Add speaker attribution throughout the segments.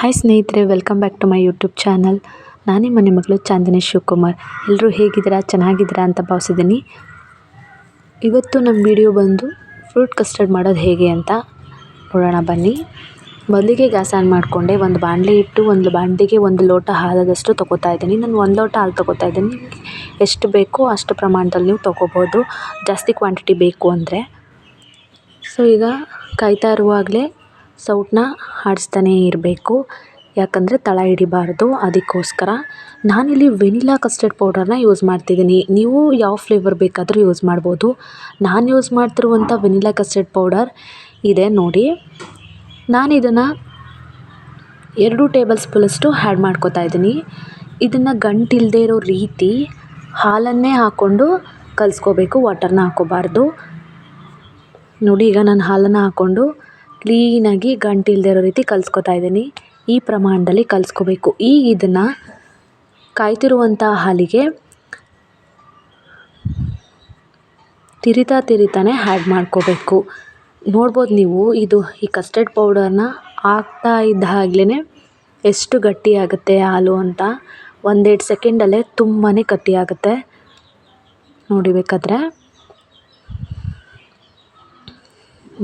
Speaker 1: Hi ಸ್ನೇಹಿತರೆ welcome back to my YouTube channel ನಾನೇ ಮನೆ ಮಗಳು ಚಾಂದಿನಿ ಶಿವಕುಮಾರ್. ಎಲ್ಲರೂ ಹೇಗಿದ್ದೀರಾ? ಚೆನ್ನಾಗಿದ್ದೀರಾ ಅಂತ ಭಾವಿಸಿದ್ದೀನಿ. ಇವತ್ತು ನಮ್ಮ ವಿಡಿಯೋ ಬಂದು ಫ್ರೂಟ್ ಕಸ್ಟರ್ಡ್ ಮಾಡೋದು ಹೇಗೆ ಅಂತ ನೋಡೋಣ ಬನ್ನಿ. ಮೊದಲಿಗೆ ಗ್ಯಾಸ್ ಆನ್ ಮಾಡಿಕೊಂಡೆ. ಒಂದು ಬಾಣಲೆ ಇಟ್ಟು ಒಂದು ಬಾಣಲೆಗೆ ಒಂದು ಲೋಟ ಹಾಲದಷ್ಟು ತೊಗೋತಾ ಇದ್ದೀನಿ. ನಾನು ಒಂದು ಲೋಟ ಹಾಲು ತೊಗೋತಾ ಇದ್ದೀನಿ. ಎಷ್ಟು ಬೇಕೋ ಅಷ್ಟು ಪ್ರಮಾಣದಲ್ಲಿ ನೀವು ತೊಗೋಬೋದು. ಜಾಸ್ತಿ ಕ್ವಾಂಟಿಟಿ ಬೇಕು ಅಂದರೆ. ಸೊ ಈಗ ಕಾಯ್ತಾ ಇರುವಾಗಲೇ ಸೌಟನ್ನ ಆಡಿಸ್ತಾನೇ ಇರಬೇಕು. ಯಾಕಂದರೆ ತಳ ಹಿಡಿಬಾರ್ದು. ಅದಕ್ಕೋಸ್ಕರ ನಾನಿಲ್ಲಿ ವೆನಿಲಾ ಕಸ್ಟರ್ಡ್ ಪೌಡರ್ನ ಯೂಸ್ ಮಾಡ್ತಿದ್ದೀನಿ. ನೀವು ಯಾವ ಫ್ಲೇವರ್ ಬೇಕಾದರೂ ಯೂಸ್ ಮಾಡ್ಬೋದು. ನಾನು ಯೂಸ್ ಮಾಡ್ತಿರುವಂಥ ವೆನಿಲಾ ಕಸ್ಟರ್ಡ್ ಪೌಡರ್ ಇದೆ ನೋಡಿ. ನಾನು ಇದನ್ನು ಎರಡು ಟೇಬಲ್ ಸ್ಪೂನಷ್ಟು ಆ್ಯಡ್ ಮಾಡ್ಕೋತಾ ಇದ್ದೀನಿ. ಇದನ್ನು ಗಂಟಿಲ್ಲದೆ ಇರೋ ರೀತಿ ಹಾಲನ್ನೇ ಹಾಕ್ಕೊಂಡು ಕಲಿಸ್ಕೋಬೇಕು, ವಾಟರ್ನ ಹಾಕ್ಕೋಬಾರ್ದು. ನೋಡಿ, ಈಗ ನಾನು ಹಾಲನ್ನು ಹಾಕ್ಕೊಂಡು ಕ್ಲೀನಾಗಿ ಗಂಟು ಇಲ್ಲದೆ ಇರೋ ರೀತಿ ಕಲಿಸ್ಕೊತಾ ಇದ್ದೀನಿ. ಈ ಪ್ರಮಾಣದಲ್ಲಿ ಕಲಿಸ್ಕೋಬೇಕು. ಈಗ ಇದನ್ನು ಕಾಯ್ತಿರುವಂಥ ಹಾಲಿಗೆ ತಿರಿತಾ ತಿರಿತಾನೆ ಹ್ಯಾಡ್ ಮಾಡ್ಕೋಬೇಕು. ನೋಡ್ಬೋದು ನೀವು, ಇದು ಈ ಕಸ್ಟರ್ಡ್ ಪೌಡರ್ನ ಹಾಕ್ತಾ ಇದ್ದ ಹಾಗ್ಲೇ ಎಷ್ಟು ಗಟ್ಟಿಯಾಗುತ್ತೆ ಹಾಲು ಅಂತ. ಒಂದೆರಡು ಸೆಕೆಂಡಲ್ಲೇ ತುಂಬಾ ಗಟ್ಟಿಯಾಗುತ್ತೆ ನೋಡಿ ಬೇಕಾದರೆ.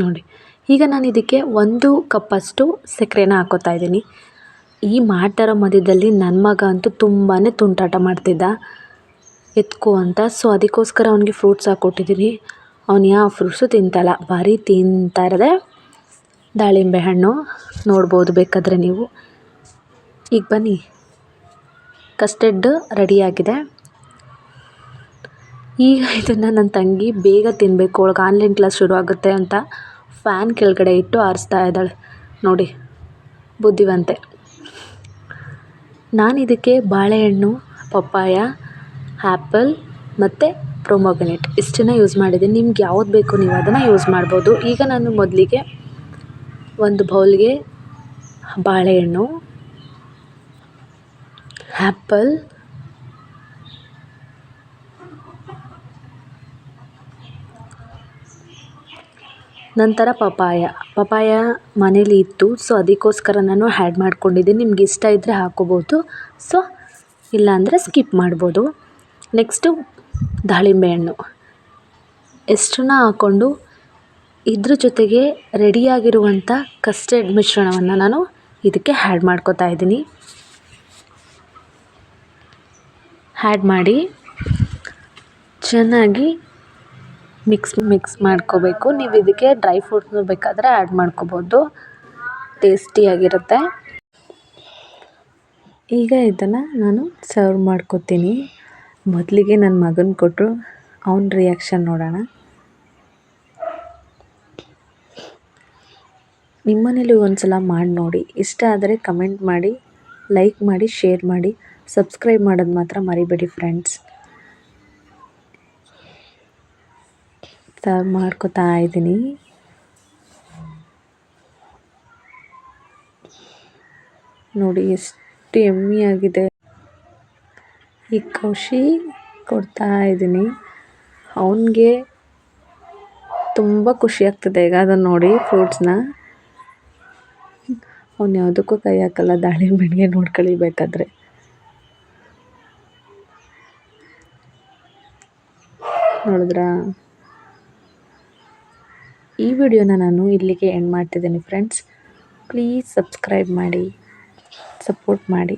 Speaker 1: ನೋಡಿ. ಈಗ ನಾನು ಇದಕ್ಕೆ ಒಂದು ಕಪ್ಪಷ್ಟು ಸಕ್ಕರೆನ ಹಾಕೋತಾ ಇದ್ದೀನಿ. ಈ ಮಾಡ್ತಾರೋ ಮಧ್ಯದಲ್ಲಿ ನನ್ನ ಮಗ ಅಂತೂ ತುಂಬಾ ತುಂಟಾಟ ಮಾಡ್ತಿದ್ದ. ಎತ್ಕೊ ಅಂತ. ಸೊ ಅದಕ್ಕೋಸ್ಕರ ಅವನಿಗೆ ಫ್ರೂಟ್ಸ್ ಹಾಕ್ಕೊಟ್ಟಿದ್ದೀನಿ ಅವನು ಯಾವ ಫ್ರೂಟ್ಸು ತಿಂತಲ್ಲ. ಬರೀ ತಿಂತಾ ಇರದೆ ದಾಳಿಂಬೆ ಹಣ್ಣು. ನೋಡ್ಬೋದು ಬೇಕಾದರೆ ನೀವು. ಈಗ ಬನ್ನಿ. ಕಸ್ಟರ್ಡ್ ರೆಡಿಯಾಗಿದೆ. ಈಗ ಇದನ್ನು ನನ್ನ ತಂಗಿ ಬೇಗ ತಿನ್ನಬೇಕು ಅವಳಿಗೆ ಆನ್ಲೈನ್ ಕ್ಲಾಸ್ ಶುರು ಆಗುತ್ತೆ ಅಂತ. ಫ್ಯಾನ್ ಕೆಳಗಡೆ ಇಟ್ಟು ಆರಿಸ್ತಾ ಇದ್ದಾಳೆ. ನೋಡಿ, ಬುದ್ಧಿವಂತೆ. ನಾನು ಇದಕ್ಕೆ ಬಾಳೆಹಣ್ಣು, ಪಪ್ಪಾಯ ಆ್ಯಪಲ್ ಮತ್ತು ಪ್ರೊಮೊಗನೆಟ್ ಇಷ್ಟನ್ನ ಯೂಸ್ ಮಾಡಿದ್ದೀನಿ. ನಿಮ್ಗೆ ಯಾವ್ದು ಬೇಕು ನೀವು ಅದನ್ನು ಯೂಸ್ ಮಾಡ್ಬೋದು. ಈಗ ನಾನು ಮೊದಲಿಗೆ ಒಂದು ಬೌಲ್ಗೆ ಬಾಳೆಹಣ್ಣು ಆ್ಯಪಲ್ ನಂತರ ಪಪ್ಪಾಯ. ಪಪ್ಪಾಯ ಮನೇಲಿ ಇತ್ತು ಸೊ ಅದಕ್ಕೋಸ್ಕರ ನಾನು ಹ್ಯಾಡ್ ಮಾಡ್ಕೊಂಡಿದ್ದೀನಿ. ನಿಮ್ಗೆ ಇಷ್ಟ ಇದ್ದರೆ ಹಾಕ್ಕೋಬೋದು ಸೊ ಇಲ್ಲಾಂದರೆ ಸ್ಕಿಪ್ ಮಾಡ್ಬೋದು. ನೆಕ್ಸ್ಟು ದಾಳಿಂಬೆ ಹಣ್ಣು. ಎಷ್ಟನ್ನ ಹಾಕ್ಕೊಂಡು ಇದ್ರ ಜೊತೆಗೆ ರೆಡಿಯಾಗಿರುವಂಥ ಕಸ್ಟರ್ಡ್ ಮಿಶ್ರಣವನ್ನು ನಾನು ಇದಕ್ಕೆ ಹ್ಯಾಡ್ ಮಾಡ್ಕೋತಾ ಇದ್ದೀನಿ. ಹ್ಯಾಡ್ ಮಾಡಿ ಚೆನ್ನಾಗಿ ಮಿಕ್ಸ್ ಮಿಕ್ಸ್ ಮಾಡ್ಕೋಬೇಕು. ನೀವು ಇದಕ್ಕೆ ಡ್ರೈ ಫ್ರೂಟ್ಸ್ನು ಬೇಕಾದರೆ ಆ್ಯಡ್ ಮಾಡ್ಕೋಬೋದು. ಟೇಸ್ಟಿಯಾಗಿರುತ್ತೆ ಈಗ ಇದನ್ನು ನಾನು ಸರ್ವ್ ಮಾಡ್ಕೋತೀನಿ. ಮೊದಲಿಗೆ ನನ್ನ ಮಗನ ಕೊಟ್ಟರು ಅವನ ರಿಯಾಕ್ಷನ್ ನೋಡೋಣ. ನಿಮ್ಮನೇಲಿ ಒಂದು ಸಲ ಮಾಡಿ ನೋಡಿ. ಇಷ್ಟ ಆದರೆ ಕಮೆಂಟ್ ಮಾಡಿ ಲೈಕ್ ಮಾಡಿ ಶೇರ್ ಮಾಡಿ ಸಬ್ಸ್ಕ್ರೈಬ್ ಮಾಡೋದು ಮಾತ್ರ ಮರಿಬೇಡಿ ಫ್ರೆಂಡ್ಸ್ ಸರ್ವ್ ಮಾಡ್ಕೋತಾ ಇದ್ದೀನಿ. ನೋಡಿ, ಎಷ್ಟು ಎಮ್ಮಿಯಾಗಿದೆ ಈ ಖುಷಿ ಕೊಡ್ತಾ ಇದ್ದೀನಿ. ಅವನಿಗೆ ತುಂಬ ಖುಷಿ ಆಗ್ತದೆ. ಈಗ ಅದನ್ನು ನೋಡಿ ಫ್ರೂಟ್ಸ್ನ ಅವ್ನು ಯಾವುದಕ್ಕೂ ಕೈ ಹಾಕಲ್ಲ. ದಾಳಿಂಬೆಣ್ಣಿಗೆ ನೋಡ್ಕೊಳ್ಳಿ ಬೇಕಾದರೆ ನೋಡಿದ್ರಾ? ಈ ವಿಡಿಯೋನ ನಾನು ಇಲ್ಲಿಗೆ ಎಂಡ್ ಮಾಡ್ತಿದ್ದೀನಿ ಫ್ರೆಂಡ್ಸ್ ಪ್ಲೀಸ್ ಸಬ್ಸ್ಕ್ರೈಬ್ ಮಾಡಿ ಸಪೋರ್ಟ್ ಮಾಡಿ.